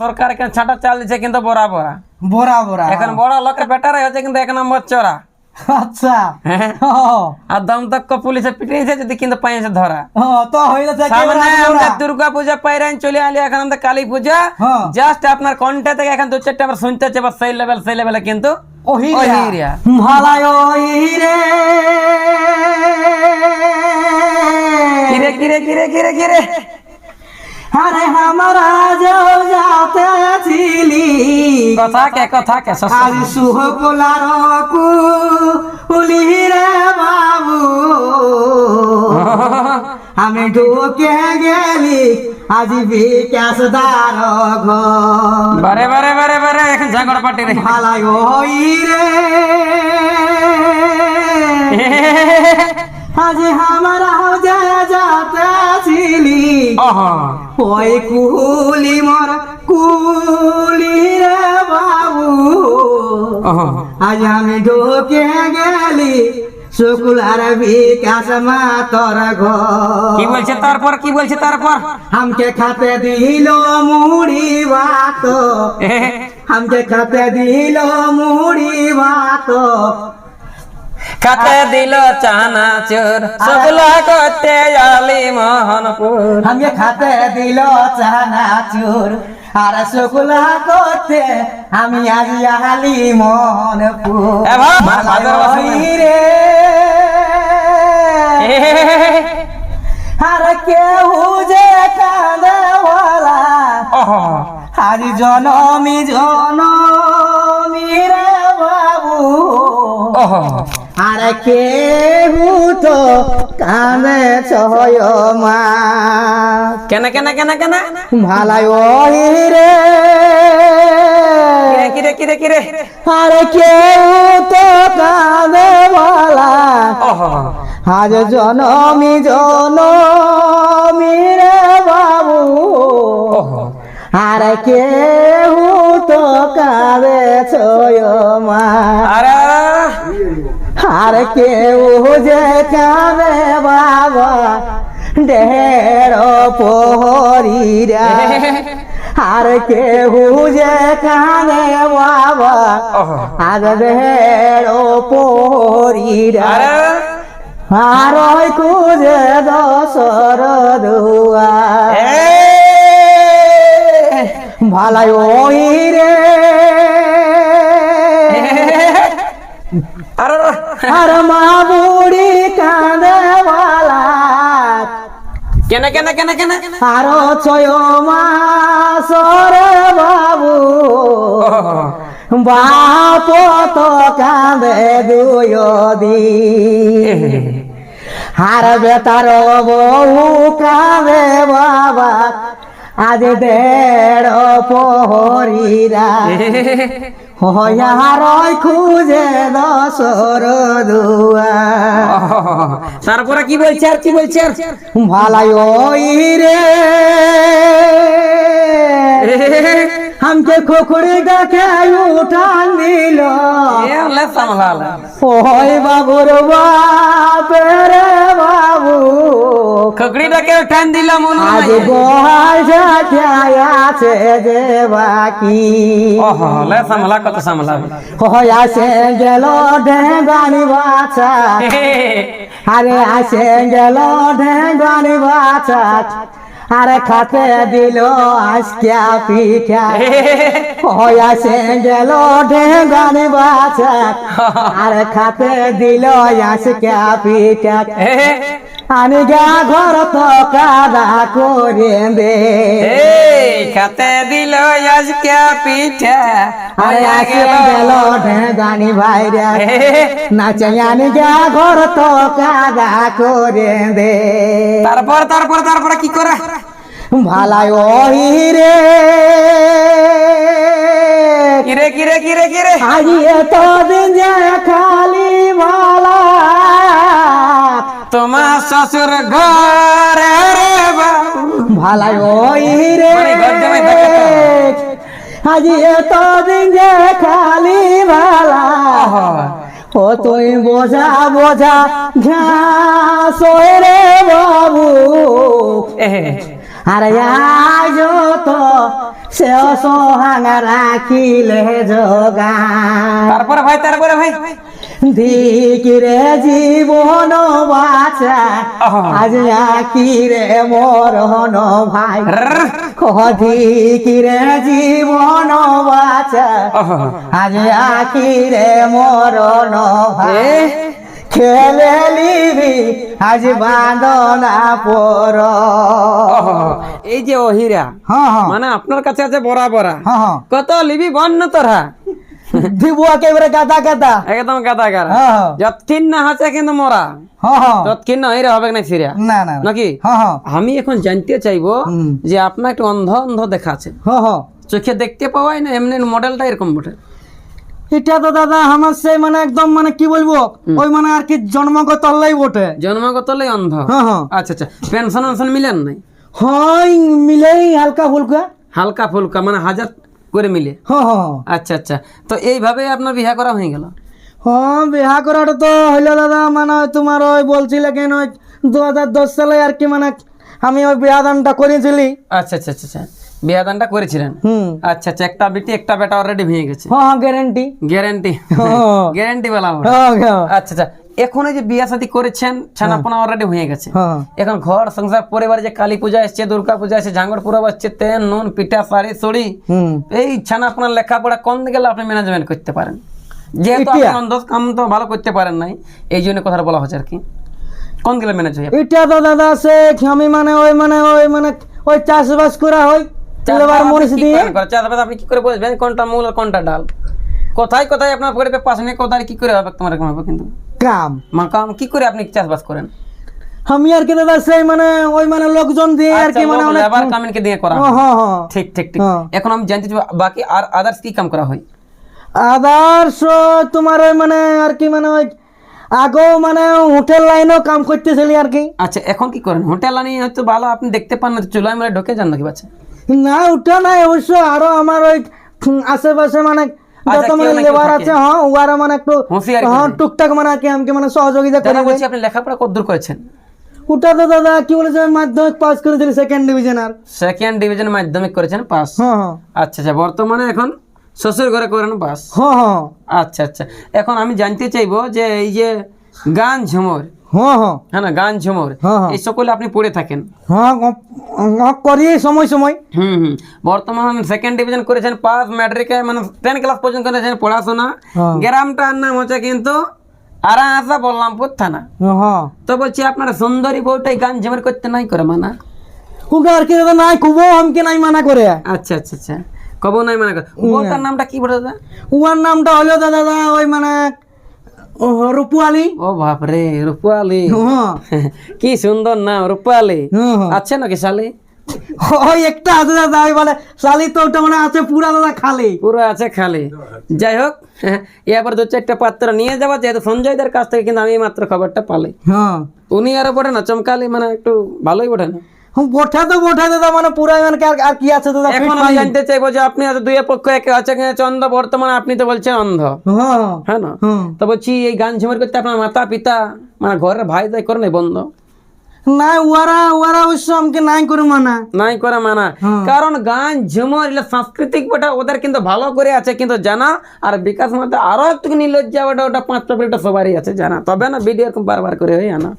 সরকার এখানে ছাটা চাল দিচ্ছে কিন্তু বড়া বড়া। বড়া বড়া। এখন বড় লোকের বেটারাই হচ্ছে কিন্তু এক নম্বর চোরা। আচ্ছা। হ্যাঁ। আর দম তক পুলিশে পিটিয়েছে যদি কিন্তু পাইছে ধরা। তো হয়ে সামনে বড়া। দুর্গা পূজা পাইরান চলে আলি এখন আমাদের কালী পূজা। হ্যাঁ। জাস্ট আপনার কন্টে থেকে এখন দু চারটা আমরা শুনতে হচ্ছে সেই লেভেল সেই লেভেলে কিন্তু ওহিরিয়া। ভালাই ওহিরে কিরে কিরে কিরে কিরে কিরে? আরে হামারা যাও যাতে ছিলি কথা কে কথা কে সস- আজ শুভ কোলার কুলি রে বাবু আমি ঢুকে গেলি আজ বিকাশ দার ঘর বারে বারে বারে বারে এখন ঝগড়া পাটি রে ভালাই ওই রে আজ হামারা যা যাতে ছিলি ওহো ওই কুলি মর কুলি রে বাবু। আজ আমি ঢোকে গেলি শুকুলার বিকাশ মা তোর কি বলছে তারপর কি বলছে তারপর? আমকে খাতে দিল মুড়ি ভাত। আমকে খাতে দিল মুড়ি ভাত। খাতে দিল চানাচুর সবলা করতে আলি মোহনপুর। আমি খাতে দিল চানা চোর আর শুকুলা করতে আমি আজ আলি মোহনপুর। আর কেউ যে কাঁদে আজ জনমি জনমি রে বাবু। আর কেহু তো কামে ছয় মা। কেন কেন কেন কেন? ভালাই ওই রে। কিরে কিরে কিরে কিরে? আর কেউ তো বলা আজ জনমি জনমি রে বাবু। আর কেহু তো কাবে ছয় মা। আরে আর কেউ যে কাবে বাবা ঢের পোহরিরা আর কেউ যে কাবে বাবা আর ঢের পোহরিরা আরে কুজে দশর দুয়া। ভালাই ওই রে। আরে মা বুড়ি কাঁদে বালা কেন কেন কেন কেন? আরও ছয় মাস রে বাবু। বাপ তো কাঁদে দুই দিন আর বেতার বহু কাঁদে বাবা। আজ দেড় পহরিরা হয়ার খুঁজে দশর দুয়া তারপরে কি বলছে আর কি বলছে আর ভালাই ওই রে हमके खोखड़ी डाके उठान दिल এ লে খকড়ি ডাকে টান দিলাম আজ বয়স আছে যে বাকি ওহো লে সামলা কত সামলাবি হয়ে আসে গেল ঢেঙ্গানি বাছা আরে আসে গেল ঢেঙ্গানি বাছা আরে খাতে দিল আজকে পিঠা হয়ে আসে গেল ঢেঙ্গানি বাছা আরে খাতে দিল আজকে পিঠা আমি গা ঘর তো কাদা করে দে। খাতে দিল আজকে পিঠা। আরে আসে গেল। ঢেঙ্গানি ভাইরা। নাচে আনি গা ঘর তো কাদা করে দে। তারপর তারপর তারপরে কি করে? ভালাই ওই রে কিরে কিরে কিরে কিরে? আজ এত দিন খালি ভালা তোমার শ্বশুর ঘরে ভালাই ওই রে। আজ এত দিন যে খালি ভালা। ও তুই বোঝা বোঝা ঘাস রে বাবু। আরে আজ তো সে সোহাঙা রাখিলে যোগান। তারপরে ভাই তারপরে ভাই। ধিকিরে জীবন বাঁচা আজ আখিরে মরণ ভাই। ধিকিরে জীবন বাঁচা আজ আখিরে মরণ ভাই। খেলে লিবি আজ বাঁধনা পর। এই যে অহিরা হ্যাঁ হ্যাঁ। মানে আপনার কাছে আছে বড়া বড়া হ্যাঁ হ্যাঁ। কত লিবি বন্য তোরা। দিব একেবারে গাদা গাদা। একদম গাদা হ্যাঁ হ্যাঁ যতক্ষণ না হাতে কিন্তু মরা ততক্ষণ না হইরে হবে না সিরিয়া না। না না। নাকি আমি এখন জানতে চাইব যে আপনার একটু অন্ধ অন্ধ হ্যাঁ হ্যাঁ চোখে দেখতে পাওয়াই না এমনি মডেলটা এরকম বটে। এটা তো দাদা আমার সেই মানে একদম মানে কি বলব ওই মানে আর কি জন্মগত লাই বটে। জন্মগত লাই অন্ধ। আচ্ছা আচ্ছা। পেনশন পেনশন মিলেন নাই? হয় মিলেই হালকা ফুলকা। হালকা ফুলকা মানে হাজার করে মিলে? হ্যাঁ হ্যাঁ আচ্ছা আচ্ছা। তো এইভাবে আপনার বিহা করা হয়ে গেল? হ্যাঁ বিহা করাটা তো হইল দাদা মানে তোমার ওই বলছিলে কেন ওই দু হাজার দশ সালে আর কি মানে আমি ওই বিয়া দানটা করেছিলি। আচ্ছা আচ্ছা আচ্ছা। আচ্ছা বিয়ে দানটা করেছিলেন? হুম। আচ্ছা আচ্ছা একটা বিটি একটা বেটা অলরেডি ভেঙে গেছে। হ্যাঁ হ্যাঁ গ্যারেন্টি গ্যারান্টি গ্যারান্টি বলা হ্যাঁ হ্যাঁ। আচ্ছা আচ্ছা এখন এই যে বিয়া শাদী করেছেন ছানাপোনা অলরেডি হয়ে গেছে। হ্যাঁ এখন ঘর সংসার পরিবার যে কালী পূজা এসছে দুর্গা পূজা এসছে ঝাঙ্গর পুরো আসছে তেল নুন পিঠা শাড়ি হুম। এই ছানাপোনার লেখাপড়া কোন দিকে আপনি ম্যানেজমেন্ট করতে পারেন? যেহেতু? আপনি কাম তো ভালো করতে পারেন নাই এই জন্য কথাটা বলা হচ্ছে আর কি। কোন দিকে ম্যানেজ হয়ে? এটা তো দাদা সে আমি মানে ওই মানে ওই মানে ওই চাষবাস করা হয়। মরিচ দিয়ে আপনি কি করে বুঝবেন কোনটা মূল আর কোনটা ডাল? কোথায় কোথায় আপনার পাশে কোথায় কি করে হবে? তোমার কিন্তু। কাম। মাকাম কি করে আপনি চাষবাস করেন? আমি আর কি দাদা সেই মানে ওই মানে লোকজন দিয়ে আর কি মানে অনেক কামিনকে দিয়ে করা হয়। হ্যাঁ ঠিক ঠিক ঠিক। হ্যাঁ। এখন আমি জানতে চাই বাকি আর আদার্স কি কাম করা হয়? আদার্স তোমার ওই মানে আর কি মানে ওই আগেও মানে হোটেল লাইনেও কাম করতেছিলি আর কি। আচ্ছা এখন কি করেন? হোটেল আনি হয়তো ভালো আপনি দেখতে পান না চুলায় মেরে ঢোকে যান নাকি বাচ্চা? না ওটা নাই অবশ্য। আরও আমার ওই আশেপাশে মানে যত মানে লেবার আছে হ্যাঁ ওরা মানে একটু হ্যাঁ টুকটাক মানে কি আমাকে মানে সহযোগিতা করে বলছি আপনি লেখাপড়া কত করেছেন ওটা তো দাদা কি বলেছে মাধ্যমিক পাস করেছিলি সেকেন্ড ডিভিশন আর সেকেন্ড ডিভিশন মাধ্যমিক করেছেন পাস হ্যাঁ আচ্ছা আচ্ছা বর্তমানে এখন শ্বশুর ঘরে করেন পাস হ্যাঁ হ্যাঁ আচ্ছা আচ্ছা। এখন আমি জানতে চাইব যে এই যে গান ঝুমর হ্যাঁ হ্যাঁ। হ্যাঁ না গান ঝুমর। হ্যাঁ, হ্যাঁ। এই সকলে আপনি পড়ে থাকেন। হ্যাঁ করি সময় সময়। হুম হুম। বর্তমানে সেকেন্ড ডিভিশন করেছেন পাস ম্যাট্রিকে মানে টেন ক্লাস পর্যন্ত করেছেন পড়াশোনা। গ্রামটার নাম হচ্ছে কিন্তু আরাহাসা বললামপুর থানা। হ্যাঁ তো বলছি আপনার সুন্দরী বউটাই গান ঝুমর করতে নাই করে মানা? আর কি নাই কুবো আমাকে নাই মানা করে? আচ্ছা আচ্ছা আচ্ছা। কব নাই মানা করে। নামটা কি বলে দাদা? উয়ার নামটা হলো দাদা ওই মানে ও, রূপুয়ালি ও বাপরে রূপালি কি সুন্দর নাম রূপালি। আছে নাকি শালি? ওই একটা আছে দাদা ওই বলে শালি তো ওটা মানে আছে পুরা দাদা খালি। পুরো আছে খালি। যাই হোক এবার দু চারটা পাত্র নিয়ে যাওয়া যেহেতু সঞ্জয়দের কাছ থেকে কিন্তু আমি এই মাত্র খবরটা পালাই হ্যাঁ। উনি আরও বটে না চমকালি মানে একটু ভালোই বটে না। বঠা তো বঠা দাদা মানে পুরা মানে আর- আর কি আছে দাদা এখন আমি জানতে চাইব যে আপনি দুই পক্ষ একে আছে কিনা অন্ধ বর্তমানে আপনি তো বলছেন অন্ধ হ্যাঁ হ্যাঁ না হ্যাঁ তো বলছি এই গান ঝুমার করতে আপনার মাতা পিতা মানে ঘরের ভাই দাই করে নাই বন্ধ না ওরা ওরা অবশ্য আমাকে নাই করে মানা নাই করে মানা হ্যাঁ। কারণ গান ঝুমর এগুলো সাংস্কৃতিক বটা ওদের কিন্তু ভালো করে আছে কিন্তু জানা আর বিকাশ মধ্যে আরও একটু নির্লজ্জা ওটা ওটা পাঁচ পাপড়িটা সবারই আছে জানা তবে না ভিডিও এরকম বারবার করে হয় না